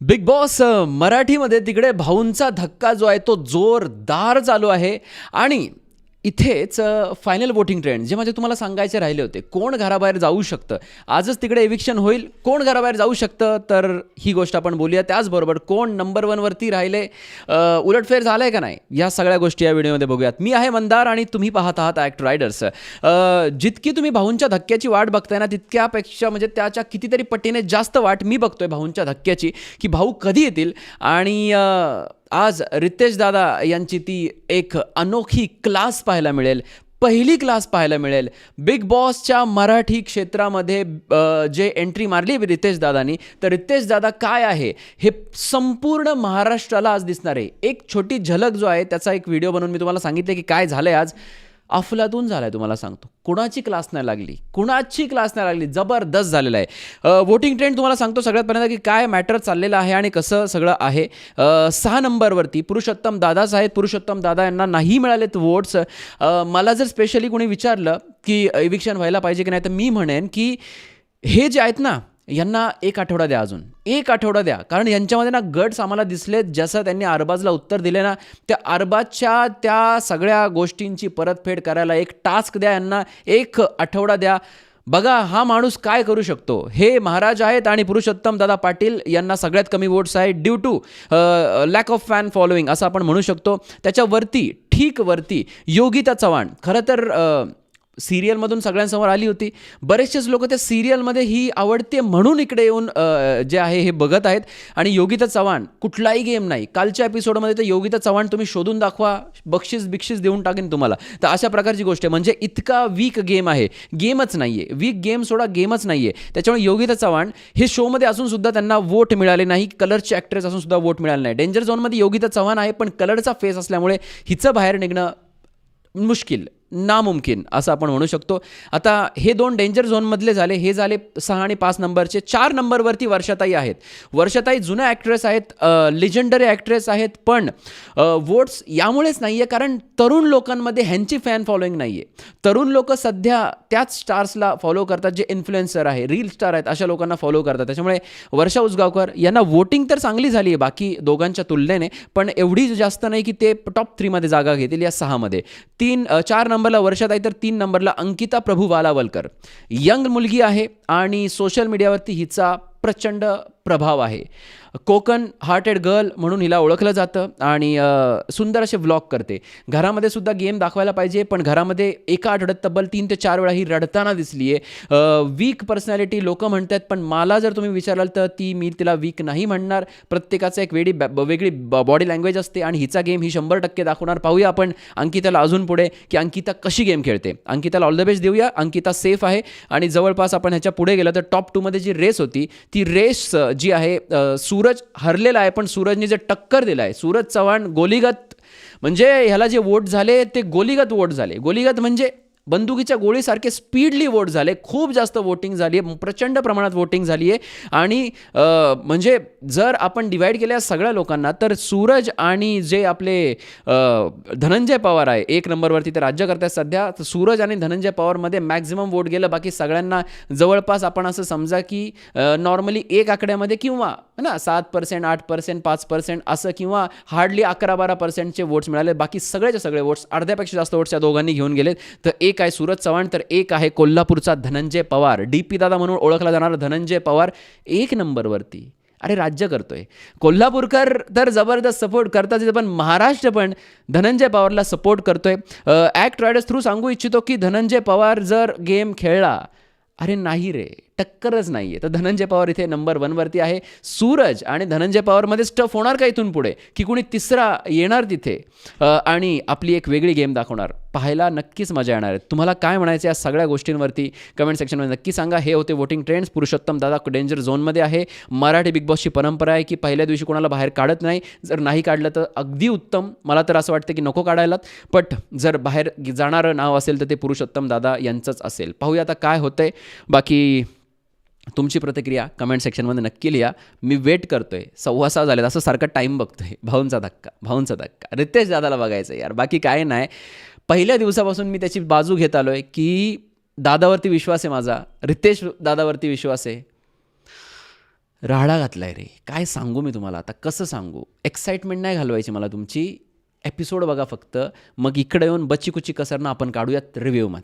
Big boss मराठीमध्ये तिकडे भाऊंचा धक्का जो आहे तो जोरदार चालू आहे. आणि इथेच फायनल वोटिंग ट्रेंड जे म्हणजे तुम्हाला सांगायचे राहिले होते. कोण घराबाहेर जाऊ शकतं? आजच तिकडे एविक्शन होईल. कोण घराबाहेर जाऊ शकतं? तर ही गोष्ट आपण बोलूया. त्याचबरोबर कोण नंबर वनवरती राहिले? उलटफेर झालं आहे का नाही? या सगळ्या गोष्टी या व्हिडिओमध्ये बघूयात. मी आहे मंदार आणि तुम्ही पाहत आहात ॲक्ट रायडर्स जितकी तुम्ही भाऊंच्या धक्क्याची वाट बघताय ना तितक्यापेक्षा म्हणजे त्याच्या कितीतरी पटीने जास्त वाट मी बघतोय भाऊंच्या धक्क्याची की भाऊ कधी येतील? आणि आज रितेश दादा यांची ती एक अनोखी क्लास पाहायला मिळेल. पहिली क्लास पाहायला मिळेल. बिग बॉसच्या मराठी क्षेत्रामध्ये जे एंट्री मारली रितेश दादानी तर रितेश दादा काय आहे? हे संपूर्ण महाराष्ट्राला आज दिसणार आहे. एक छोटी झलक जो आहे त्याचा एक व्हिडिओ बनवून मी तुम्हाला सांगितलं की काय झालं आहे आज. अफलातून झाला आहे तुम्हाला सांगतो. कुणाची क्लास नाही लागली? कुणाची क्लास नाही लागली? जबरदस्त झालेला आहे. वोटिंग ट्रेंड तुम्हाला सांगतो सगळ्यात पहिल्यांदा की काय मॅटर चाललेलं आहे आणि कसं सगळं आहे. सहा नंबरवरती पुरुषोत्तम दादाच आहेत. पुरुषोत्तम दादा यांना नाही मिळालेत वोट्स मला जर स्पेशली कोणी विचारलं की इविक्शन व्हायला पाहिजे की नाही? तर मी म्हणेन की हे जे आहेत ना यांना एक आठवडा द्या अजून. एक आठवडा द्या. कारण यांच्यामध्ये ना गट्स आम्हाला दिसले जसं त्यांनी अरबाजला उत्तर दिले ना त्या अरबाजच्या त्या सगळ्या गोष्टींची परतफेड करायला एक टास्क द्या यांना. एक आठवडा द्या. बघा हा माणूस काय करू शकतो? हे महाराज आहेत आणि पुरुषोत्तम दादा पाटील यांना सगळ्यात कमी वोट्स आहेत due to lack of fan following असं आपण म्हणू शकतो. त्याच्यावरती ठीक वरती योगिता चव्हाण खरं तर सिरियलमधून सगळ्यांसमोर आली होती. बरेचसेच लोक त्या सिरियलमध्ये ही आवडते म्हणून इकडे येऊन जे आहे हे बघत आहेत. आणि योगिता चव्हाण कुठलाही गेम नाही. कालच्या एपिसोडमध्ये तर योगिता चव्हाण तुम्ही शोधून दाखवा बक्षीस बिक्षीस देऊन टाकेन तुम्हाला. तर अशा प्रकारची गोष्ट आहे. म्हणजे इतका वीक गेम आहे. गेमच नाही आहे वीक गेम सोडा गेमच नाही आहे त्याच्यामुळे योगिता चव्हाण हे शोमध्ये असून सुद्धा त्यांना वोट मिळाले नाही. कलरचे ॲक्ट्रेस असून सुद्धा वोट मिळाले नाही. डेंजर झोनमध्ये योगिता चव्हाण आहे पण कलरचा फेस असल्यामुळे हिचं बाहेर निघणं मुश्किल. नामुमकिन असं आपण म्हणू शकतो. आता हे दोन डेंजर झोनमधले झाले हे झाले सहा आणि पाच नंबरचे. चार नंबरवरती वर्षाताई आहेत. वर्षाताई जुन्या ॲक्ट्रेस आहेत लिजेंडरी ॲक्ट्रेस आहेत पण वोट्स यामुळेच नाही आहे कारण तरुण लोकांमध्ये ह्यांची फॅन फॉलोईंग नाही आहे तरुण लोक सध्या त्याच स्टार्सला फॉलो करतात जे इन्फ्लुएन्सर आहे रील स्टार आहेत अशा लोकांना फॉलो करतात. त्याच्यामुळे वर्षा उसगावकर यांना वोटिंग तर चांगली झाली आहे बाकी दोघांच्या तुलनेने पण एवढी जास्त नाही की ते टॉप थ्रीमध्ये जागा घेतील या सहामध्ये. तीन चार नंबर नंबरला वर्षात आहे तर तीन नंबरला अंकिता प्रभू वालावलकर. यंग मुलगी आहे आणि सोशल मीडियावरती हिचा प्रचंड प्रभाव आहे. कोकण हार्टेड गर्ल म्हणून हिला ओळखलं जातं आणि सुंदर असे व्लॉग करते. घरामध्ये सुद्धा गेम दाखवायला पाहिजे पण घरामध्ये एका आठवड्यात तब्बल तीन ते चार वेळा ही रडताना दिसली आहे वीक पर्सनॅलिटी लोक म्हणतात पण मला जर तुम्ही विचाराल तर ती मी तिला वीक नाही म्हणणार. प्रत्येकाचं एक वेगळी बॅ- वेगळी बॉडी लँग्वेज असते आणि हिचा गेम ही शंभर टक्के दाखवणार. पाहूया आपण अंकिताला अजून पुढे की अंकिता कशी गेम खेळते. अंकिताला ऑल द बेस्ट देऊया. अंकिता सेफ आहे. आणि जवळपास आपण ह्याच्या पुढे गेलं तर टॉप टूमध्ये जी रेस होती ती रेस जी आहे सूरज हरलेला आहे पण सूरजने जे टक्कर दिलं आहे सूरज चव्हाण गोलीगत म्हणजे ह्याला जे वोट झाले ते गोलीगत वोट झाले. गोलीगत म्हणजे बंदुकीच्या गोळीसारखे स्पीडली वोट झाले. खूप जास्त वोटिंग झाली आहे प्रचंड प्रमाणात वोटिंग झाली आहे आणि म्हणजे जर आपण डिवाईड केल्या सगळ्या लोकांना तर सूरज आणि जे आपले धनंजय पवार आहे एक नंबरवरती ते राज्य करतात सध्या तर सूरज आणि धनंजय पवारमध्ये मॅक्झिमम वोट गेलं. बाकी सगळ्यांना जवळपास आपण असं समजा की नॉर्मली एक आकड्यामध्ये किंवा ना सात पर्सेंट आठ पर्सेंट पाच पर्सेंट असं किंवा हार्डली अकरा बारा पर्सेंटचे वोट्स मिळाले. बाकी सगळेचे सगळे वोट्स अर्ध्यापेक्षा जास्त वोट्स या दोघांनी घेऊन गेलेत. तर एक आहे सूरज चव्हाण तर एक आहे कोल्हापूरचा धनंजय पवार. डी पी दादा म्हणून ओळखला जाणारा धनंजय पवार एक नंबरवरती. अरे राज्य करतोय. कोल्हापूरकर तर जबरदस्त सपोर्ट करतात पण महाराष्ट्र पण धनंजय पवारला सपोर्ट करतोय. ॲक्ट रायडर्स थ्रू सांगू इच्छितो की धनंजय पवार जर गेम खेळला अरे नाही रे. टक्करच नाही आहे तर धनंजय पवार इथे नंबर वनवरती आहे. सूरज आणि धनंजय पवारमध्ये स्टफ होणार का इथून पुढे? की कुणी तिसरा येणार तिथे? आणि आपली एक वेगळी गेम दाखवणार. पाहायला नक्कीच मजा येणार आहे. तुम्हाला काय म्हणायचं या सगळ्या गोष्टींवरती? कमेंट सेक्शनमध्ये नक्की सांगा. हे होते वोटिंग ट्रेंड्स पुरुषोत्तम दादा डेंजर झोनमध्ये आहे. मराठी बिग बॉसची परंपरा आहे की पहिल्या दिवशी कोणाला बाहेर काढत नाही. जर नाही काढलं तर अगदी उत्तम. मला तर असं वाटतं की नको काढायला. बट जर बाहेर जाणारं नाव असेल तर ते पुरुषोत्तम दादा यांचंच असेल. पाहूया आता काय होतंय. बाकी तुमची प्रतिक्रिया कमेंट सेक्शनमध्ये नक्की लिहा. मी वेट करतोय. सव्वा सहा झालेत. असं सारखं टाईम बघतोय. भाऊंचा धक्का भाऊंचा धक्का. रितेश दादाला बघायचं यार. बाकी काय नाही. पहिल्या दिवसापासून मी त्याची बाजू घेत आलो आहे की दादावरती विश्वास आहे माझा. रितेश दादावरती विश्वास आहे. राहाडा आहे रे. काय सांगू मी तुम्हाला? आता कसं सांगू? एक्साइटमेंट नाही घालवायची मला तुमची. एपिसोड बघा फक्त. मग इकडे येऊन बच्ची कुची कसरणं आपण काढूयात रिव्ह्यूमध्ये